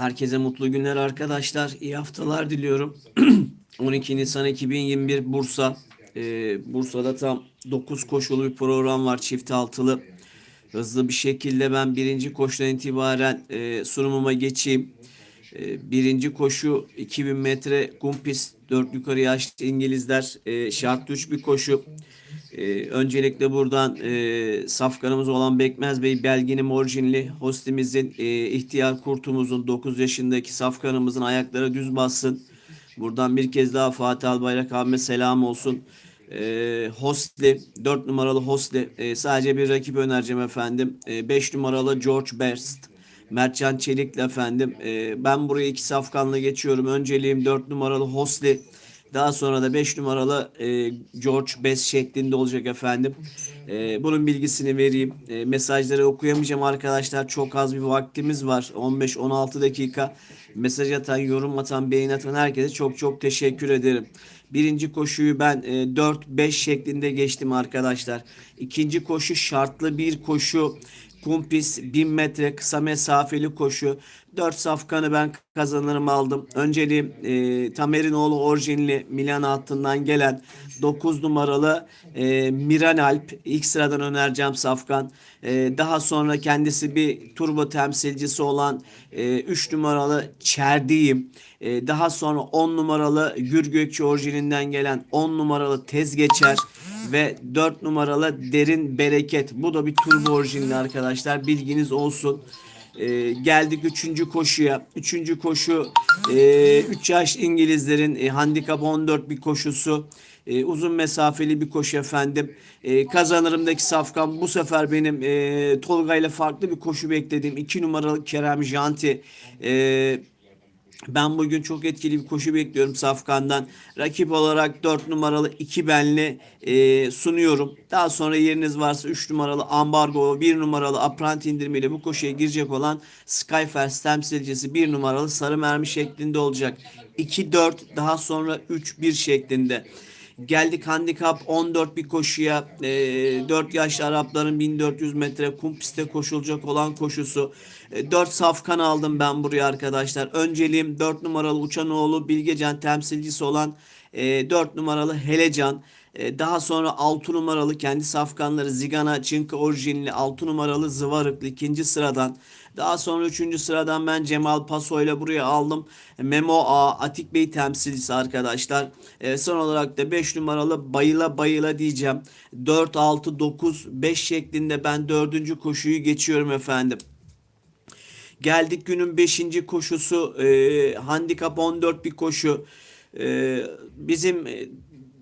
Herkese mutlu günler arkadaşlar. İyi haftalar diliyorum. 12 Nisan 2021 Bursa. Ee, Bursa'da tam 9 koşulu bir program var çift altılı. Hızlı bir şekilde ben birinci koşudan itibaren e, sunumuma geçeyim. E, birinci koşu 2000 metre kumpis 4 yukarı yaşlı İngilizler e, şartlı 3 bir koşu. Ee, öncelikle buradan e, safkanımız olan Bekmez Bey Belgin'in orijinli hostimizin e, ihtiyar kurtumuzun 9 yaşındaki safkanımızın ayakları düz bassın. Buradan bir kez daha Fatih Albayrak abime selam olsun. E, Hostli 4 numaralı Hostli e, sadece bir rakip önereceğim efendim. 5 numaralı George Best. Mertcan Çelik'le efendim. E, ben buraya iki safkanla geçiyorum. Önceliğim 4 numaralı Hostli. Daha sonra da 5 numaralı e, George Best şeklinde olacak efendim. E, bunun bilgisini vereyim. E, mesajları okuyamayacağım arkadaşlar. Çok az bir vaktimiz var. 15-16 dakika. Mesaj atan, yorum atan, beğen atan herkese çok çok teşekkür ederim. Birinci koşuyu ben e, 4-5 şeklinde geçtim arkadaşlar. İkinci koşu şartlı bir koşu. Kumpis 1000 metre kısa mesafeli koşu. 4 safkanı ben kazanırım aldım. Önceliğim e, Tamerinoğlu orijinli Milan hattından gelen 9 numaralı e, Miran Alp. ilk sıradan önereceğim safkan. E, daha sonra kendisi bir turbo temsilcisi olan e, 3 numaralı Çerdiğim. E, daha sonra 10 numaralı Gür Gökçe orijininden gelen 10 numaralı Tez Geçer ve 4 numaralı Derin Bereket. Bu da bir turbo orijinli arkadaşlar. Bilginiz olsun. Ee, geldik üçüncü koşuya. Üçüncü koşu 3 e, üç yaş İngilizlerin e, handikap 14 bir koşusu. E, uzun mesafeli bir koşu efendim. E, kazanırımdaki safkan bu sefer benim e, Tolga ile farklı bir koşu beklediğim 2 numaralı Kerem Janti. E, ben bugün çok etkili bir koşu bekliyorum Safkan'dan. Rakip olarak 4 numaralı 2 benli e, sunuyorum. Daha sonra yeriniz varsa 3 numaralı Ambargo, 1 numaralı Aprant indirmeyle bu koşuya girecek olan Skyfers temsilcisi 1 numaralı Sarı Mermi şeklinde olacak. 2-4 daha sonra 3-1 şeklinde. Geldik handikap 14 bir koşuya. E, 4 yaşlı Arapların 1400 metre kum pistte koşulacak olan koşusu. E, 4 safkan aldım ben buraya arkadaşlar. Önceliğim 4 numaralı Uçanoğlu Bilgecan temsilcisi olan e, 4 numaralı Helecan. E, daha sonra 6 numaralı kendi safkanları Zigana Çinka orijinli 6 numaralı Zıvarıklı ikinci sıradan. Daha sonra 3. sıradan ben Cemal Paso ile buraya aldım. Memo A, Atik Bey temsilcisi arkadaşlar. E, son olarak da 5 numaralı Bayıla Bayıla diyeceğim. 4, 6, 9, 5 şeklinde ben 4. koşuyu geçiyorum efendim. Geldik günün 5. koşusu. E, handikap 14 bir koşu. Bizim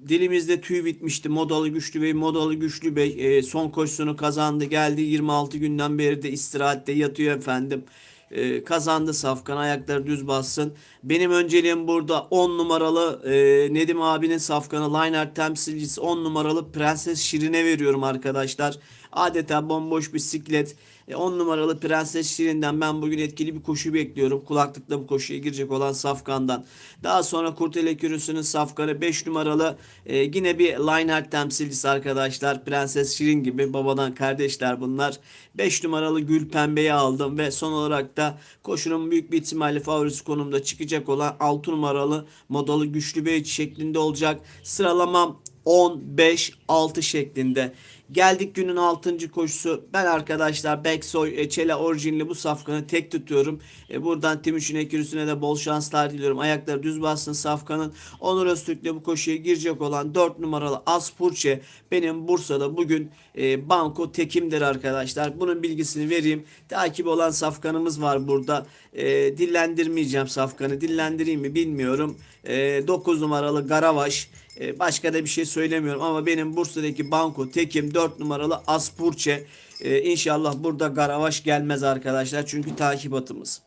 dilimizde tüy bitmişti. Modalı Güçlü Bey, Modalı Güçlü Bey e, son koşusunu kazandı. Geldi 26 günden beri de istirahatte yatıyor efendim. E, kazandı Safkan ayakları düz bassın. Benim önceliğim burada 10 numaralı e, Nedim abinin Safkan'ı Liner temsilcisi 10 numaralı Prenses Şirin'e veriyorum arkadaşlar. Adeta bomboş bisiklet. 10 e, numaralı Prenses Şirin'den ben bugün etkili bir koşu bekliyorum. Kulaklıkla bu koşuya girecek olan Safkan'dan. Daha sonra Kurtele Kürüsü'nün Safkan'ı 5 numaralı e, yine bir Lineheart temsilcisi arkadaşlar. Prenses Şirin gibi babadan kardeşler bunlar. 5 numaralı Gül Pembe'yi aldım ve son olarak da koşunun büyük bir ihtimalle favorisi konumda çıkacak olan 6 numaralı modalı Güçlü Bey şeklinde olacak. Sıralamam 10-5-6 şeklinde. Geldik günün 6. koşusu. Ben arkadaşlar Beksoy e, Çela orijinli bu safkanı tek tutuyorum. E, buradan Timuçin Ekürüsü'ne de bol şanslar diliyorum. Ayakları düz bassın safkanın. Onur Öztürk'le bu koşuya girecek olan 4 numaralı Aspurçe benim Bursa'da bugün e, banko tekimdir arkadaşlar. Bunun bilgisini vereyim. Takip olan safkanımız var burada. E, dillendirmeyeceğim safkanı. Dillendireyim mi bilmiyorum. E, 9 numaralı Garavaş. Başka da bir şey söylemiyorum ama benim Bursa'daki banko tekim 4 numaralı Aspurçe. E, inşallah burada Garavaş gelmez arkadaşlar. Çünkü takip atımız.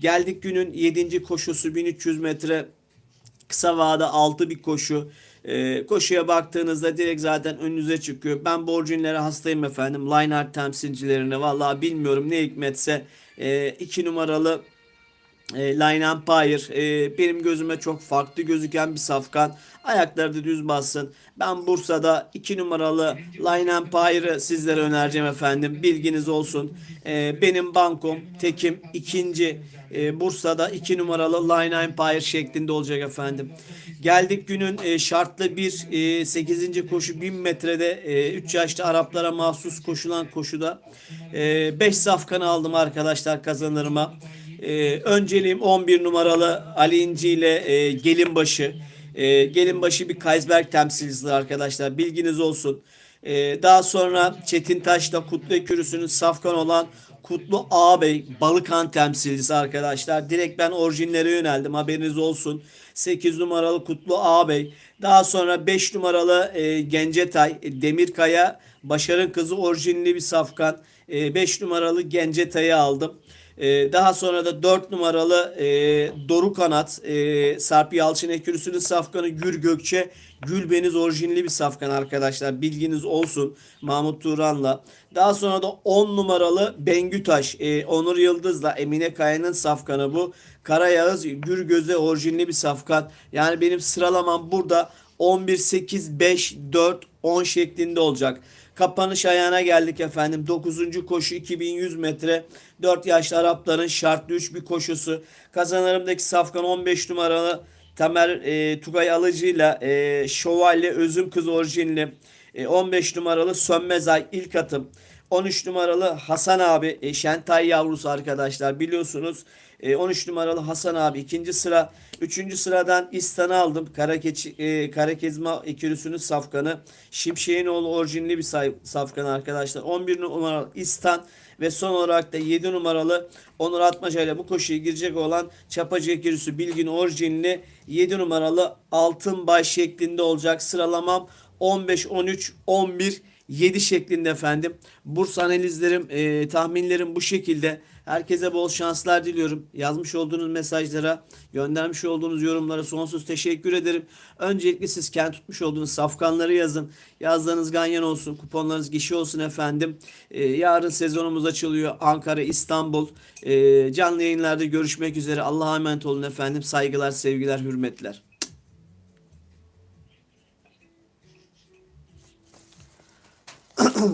Geldik günün 7. koşusu 1300 metre kısa vade 6 bir koşu. E, koşuya baktığınızda direkt zaten önünüze çıkıyor. Ben borcunlara hastayım efendim. Lineart temsilcilerine vallahi bilmiyorum ne hikmetse 2 e, numaralı E, Line Empire e, benim gözüme çok farklı gözüken bir safkan. Ayakları da düz bassın. Ben Bursa'da 2 numaralı Line Empire'ı sizlere önereceğim efendim. Bilginiz olsun. E, benim bankom Tekim ikinci e, Bursa'da 2 numaralı Line Empire şeklinde olacak efendim. Geldik günün e, şartlı bir e, 8. koşu 1000 metrede 3 yaşlı Araplara mahsus koşulan koşuda 5 safkanı aldım arkadaşlar kazanırıma. Ee, önceliğim 11 numaralı Ali İnci ile e, Gelinbaşı. E, Gelinbaşı bir Kaysberg temsilcisi arkadaşlar. Bilginiz olsun. Ee, daha sonra Çetin Taş'ta Kutlu Ekürüsü'nün safkan olan Kutlu Ağabey Balıkhan temsilcisi arkadaşlar. Direkt ben orijinlere yöneldim. Haberiniz olsun. 8 numaralı Kutlu Ağabey. Daha sonra 5 numaralı e, Gencetay e, Demirkaya Başar'ın kızı orijinli bir safkan. 5 numaralı Gencetay'ı aldım. Ee, daha sonra da 4 numaralı e, Doru Kanat, e, Sarp Yalçın Ekürüsü'nün safkanı Gür Gökçe, Gülbeniz orijinli bir safkan arkadaşlar. Bilginiz olsun Mahmut Turan'la. Daha sonra da 10 numaralı Bengütaş, e, Onur Yıldız'la Emine Kaya'nın safkanı bu. Karayağız Gür Göze orijinli bir safkan. Yani benim sıralamam burada 11, 8, 5, 4, 10 şeklinde olacak. Kapanış ayağına geldik efendim. 9. koşu 2100 metre. 4 yaşlı Arapların şartlı 3 bir koşusu. Kazanlarımdaki safkan 15 numaralı Tamer e, Tugay Alıcı'yla e, Şövalye Özüm Kız orijinli. E, 15 numaralı Sönmez Ay ilk atım. 13 numaralı Hasan abi e, Şentay yavrusu arkadaşlar biliyorsunuz. E, 13 numaralı Hasan abi ikinci sıra. Üçüncü sıradan İstan'ı aldım. Karakeç, e, Karakezma ikilüsünün safkanı. Şimşek'in oğlu orijinli bir safkanı arkadaşlar. 11 numaralı İstan ve son olarak da 7 numaralı Onur Atmaca ile bu koşuya girecek olan Çapacı ikilüsü Bilgin orijinli 7 numaralı Altın Bay şeklinde olacak. Sıralamam 15, 13, 11, 7 şeklinde efendim. Bursa analizlerim, e, tahminlerim bu şekilde. Herkese bol şanslar diliyorum. Yazmış olduğunuz mesajlara, göndermiş olduğunuz yorumlara sonsuz teşekkür ederim. Öncelikle siz kendi tutmuş olduğunuz safkanları yazın. Yazdığınız ganyan olsun, kuponlarınız gişi olsun efendim. E, yarın sezonumuz açılıyor. Ankara, İstanbul. E, canlı yayınlarda görüşmek üzere. Allah'a emanet olun efendim. Saygılar, sevgiler, hürmetler.